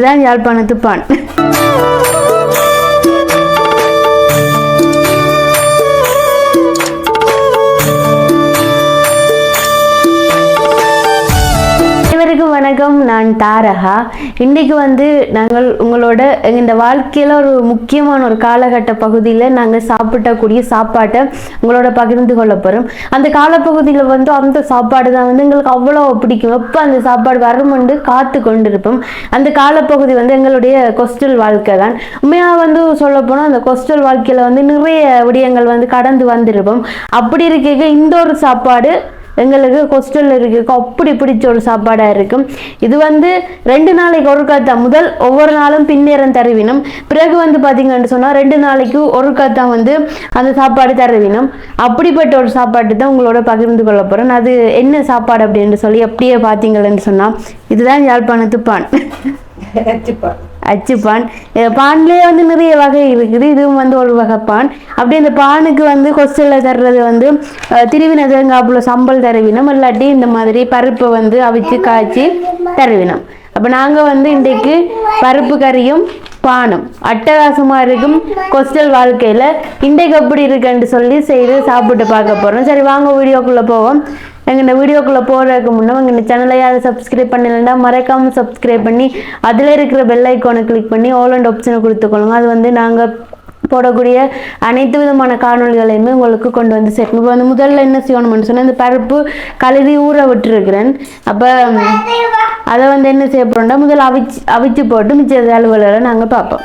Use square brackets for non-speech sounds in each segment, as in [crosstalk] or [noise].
இதுதான் யாழ்ப்பாணத்து பான். வணக்கம் நான் தாரகா. இன்றைக்கு வந்து நாங்கள் உங்களோட இந்த வாழ்க்கையில் ஒரு முக்கியமான ஒரு காலகட்ட பகுதியில் நாங்கள் சாப்பிட்டக்கூடிய சாப்பாட்டை உங்களோட பகிர்ந்து கொள்ள போகிறோம் அந்த காலப்பகுதியில் வந்து அந்த சாப்பாடு தான் வந்து எங்களுக்கு அவ்வளோ பிடிக்கும். எப்போ அந்த சாப்பாடு வரமுண்டு காத்து கொண்டிருப்போம். அந்த காலப்பகுதி வந்து எங்களுடைய கொஸ்டல் வாழ்க்கை தான். உண்மையாக வந்து சொல்ல போனால் அந்த கொஸ்டல் வாழ்க்கையில் வந்து நிறைய விடயங்கள் வந்து கடந்து வந்திருப்போம். அப்படி இருக்க இந்த ஒரு சாப்பாடு எங்களுக்கு ஹாஸ்டலில் இருக்கு. அப்படி பிடிச்ச ஒரு சாப்பாடாக இருக்கும் இது வந்து ரெண்டு நாளைக்கு ஒரு தான் முதல் ஒவ்வொரு நாளும் பின்னேறம் தருவினம். பிறகு வந்து பார்த்தீங்கன்னு சொன்னால் ரெண்டு நாளைக்கு ஒரு தான் வந்து அந்த சாப்பாடு தருவினம். அப்படிப்பட்ட ஒரு சாப்பாடு தான் உங்களோட பகிர்ந்து கொள்ள போகிறேன் அது என்ன சாப்பாடு அப்படின்னு சொல்லி அப்படியே பார்த்தீங்கன்னு சொன்னால் இதுதான் யாழ்ப்பாணத்துப்பான் [laughs] பான். அச்சுப்பான் அஹ் பான்லயே வந்து நிறைய வகை இருக்குது. இதுவும் வந்து ஒரு வகை பான். அப்படி இந்த பானுக்கு வந்து கொஸ்டலில் தர்றது வந்து திருவின தேங்காப்புல சம்பல் தருவினம். இல்லாட்டி இந்த மாதிரி பருப்பை வந்து அவிச்சு காய்ச்சி தருவினம். அப்போ நாங்கள் வந்து இன்றைக்கு பருப்பு கறியும் பானம். அட்டகாசமாக இருக்கும் கொஸ்டல் வாழ்க்கையில். இன்றைக்கு எப்படி இருக்குன்னு சொல்லி செய்து சாப்பிட்டு பார்க்க போகிறோம் சரி வாங்க வீடியோக்குள்ளே போவோம். எங்கள் இந்த வீடியோக்குள்ளே போகிறதுக்கு முன்னே எங்கள் இந்த சேனலை யாரும் சப்ஸ்கிரைப் பண்ணலைன்னா மறக்காமல் சப்ஸ்கிரைப் பண்ணி அதில் இருக்கிற பெல் ஐக்கானை கிளிக் பண்ணி ஆல் அண்ட் ஆப்ஷனை கொடுத்துக்கொள்ளுங்க அது வந்து நாங்கள் போடக்கூடிய அனைத்து விதமான காணொளிகளையுமே உங்களுக்கு கொண்டு வந்து சேர்க்கணும் இப்போ வந்து முதல்ல என்ன செய்யணும்னு சொன்னால் இந்த பருப்பு கழுவி ஊற விட்டுருக்கிறேன். அப்போ அதை வந்து என்ன செய்ய போகிறோம்னா முதல்ல அவிச்சு அவிச்சு போட்டு மிச்ச அலுவலரை நாங்கள் பார்ப்போம்.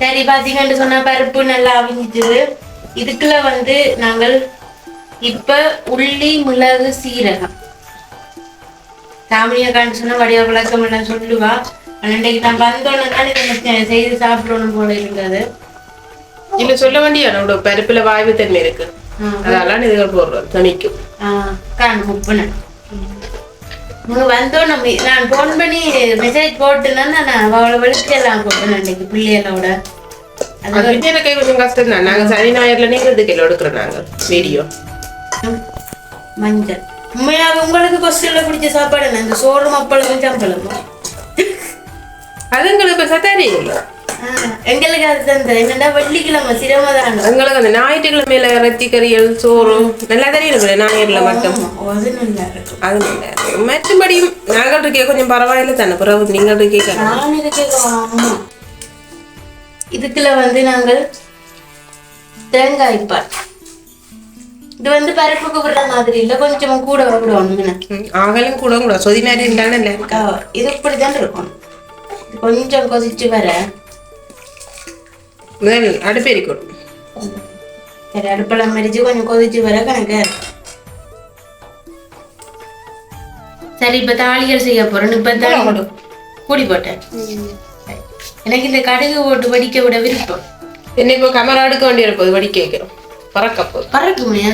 சரி பாத்தீங்கன்னு சொன்னா பருப்பு நல்லா அவிஞ்சிட்டுது இதுக்குள்ள வந்து நாங்கள் இப்ப உள்ளி மிளகு சீரகம். காண்டு சொன்னா வடிவ விளக்கம் எல்லாம் சொல்லுவா. ஆனா இன்னைக்கு நான் வந்தோன்னு தான் இதை செய்து சாப்பிடணும் போல இருந்தது. இல்ல சொல்ல வேண்டிய நம்மளோட பருப்புல வாய்வு தன்மை இருக்கு. அதெல்லாம் இதுகள் போடுறோம். தணிக்கும் காண முப்பன உங்க வந்தோம் நம்ம நான் ஃபோன் பண்ணி மெசேஜ் போட்டுனா நான் அவளை வெளிச்சு எல்லாம் போட்டேன் இன்னைக்கு பிள்ளைகளோட. எனக்கு கொஞ்சம் கஷ்டம் தான் நாங்க சனி ஞாயிறுல நீங்கிறதுக்கு எடுக்கிறோம் நாங்க. வீடியோ. மஞ்சள். உண்மையாக உங்களுக்கு கொஸ்டின்ல பிடிச்ச சாப்பாடு என்ன? இந்த சோறும் அப்பளமும் சம்பளமும். அது எங்களுக்கு சத்தாரி எங்களுக்கு அது தந்த என்னடா வெள்ளிக்கிழமை சிரமதான எங்களுக்கு அந்த ஞாயிற்றுக்கிழமையில இறைச்சி கறியல் சோறு நல்லா இருக்கு ஞாயிறுல மட்டும். அது நல்லா இருக்கும் அது நல்லா இருக்கு. மற்றபடியும் நாங்கள் இருக்கே கொஞ்சம் பரவாயில்ல தானே? பிறகு நீங்கள் இருக்கே நான் இருக்கேன் இதுக்குள்ள வந்து நாங்கள் தேங்காய் பால். இது வந்து பருப்புக்கு விடுற மாதிரி இல்ல கொஞ்சம் கூட விடணும் ஆகலும் கூட கூட. சொதி மாதிரி இருந்தாலும் இது இப்படிதான் இருக்கும். இது கொஞ்சம் கொதிச்சு வர. முதல் அடுப்பு எரிக்கணும். சரி அடுப்பெல்லாம் மரிச்சு கொஞ்சம் கொதிச்சு வர கணக்கு. சரி இப்ப தாளிகள் செய்ய போறேன் இப்ப தான் கூடி போட்டேன். எனக்கு இந்த கடுகு போட்டு வடிக்க விட விருப்பம். என்ன இப்போ கமரா எடுக்க வேண்டிய போது வடி கேட்கிறோம் பறக்க போகுது பறக்குமையா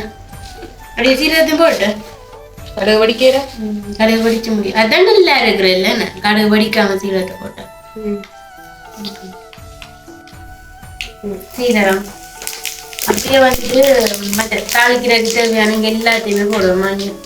அப்படியே சீரகத்தையும் போட்டு. கடுகு வடிக்கிற? கடுகு வடிச்ச முடியும் அதான் நல்லா இருக்கிற இல்லைன்னு கடுகு வடிக்காம சீரகத்தை போட்டேன் சீரகம். அப்படியே வந்துட்டு மற்ற தாளிக்கிறதுக்கு தேவையான எல்லாத்தையுமே போடுவோம் மஞ்சள்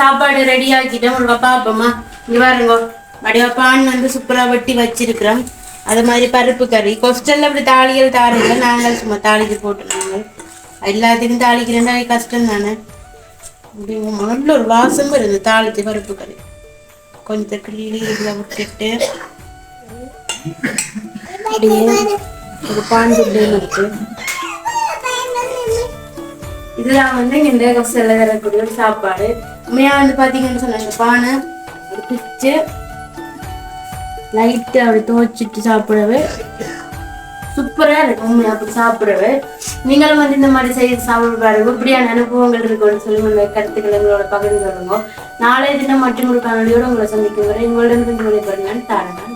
சாப்பாடு ரெடி ஆக்கிட்டோம் உங்களுக்கு பார்ப்போமா இங்க பாருங்க வடிவா பான் வந்து சூப்பரா வெட்டி வச்சிருக்கிறோம். அது மாதிரி பருப்பு கறி. கொஸ்டல்ல அப்படி தாளிகள் தாரல நாங்கள் சும்மா தாளிக்கு போட்டு நாங்கள் எல்லாத்துக்கும் தாளிக்கிறேன்னா கஷ்டம் தானே அப்படி நல்ல ஒரு வாசம் வருது தாளித்து பருப்பு கறி. கொஞ்சம் கிள்ளி இதில் விட்டுட்டு. அப்படியே ஒரு பான் இருக்கு. இதெல்லாம் வந்து இந்த கொஸ்டல்ல வரக்கூடிய ஒரு சாப்பாடு. உண்மையாக வந்து பார்த்தீங்கன்னு சொன்ன இந்த பானை ஒரு பிச்சு லைட்டு அப்படி துவைச்சிட்டு சாப்பிடவே சூப்பரா இருக்கும். அப்படி சாப்பிடுறது நீங்களும் வந்து இந்த மாதிரி செய்ய சாப்பிட பாருங்க. இப்படியான அனுபவங்கள் இருக்கும்னு சொல்லி உங்க கருத்துக்களை எங்களோட பகிர்ந்து சொல்லுங்க நாளை தினம் மற்றும் ஒரு காணொலியோட உங்களை சந்திக்கும் வரை உங்களிடம் இருந்து விடைபெறுகிறேன். தாரகா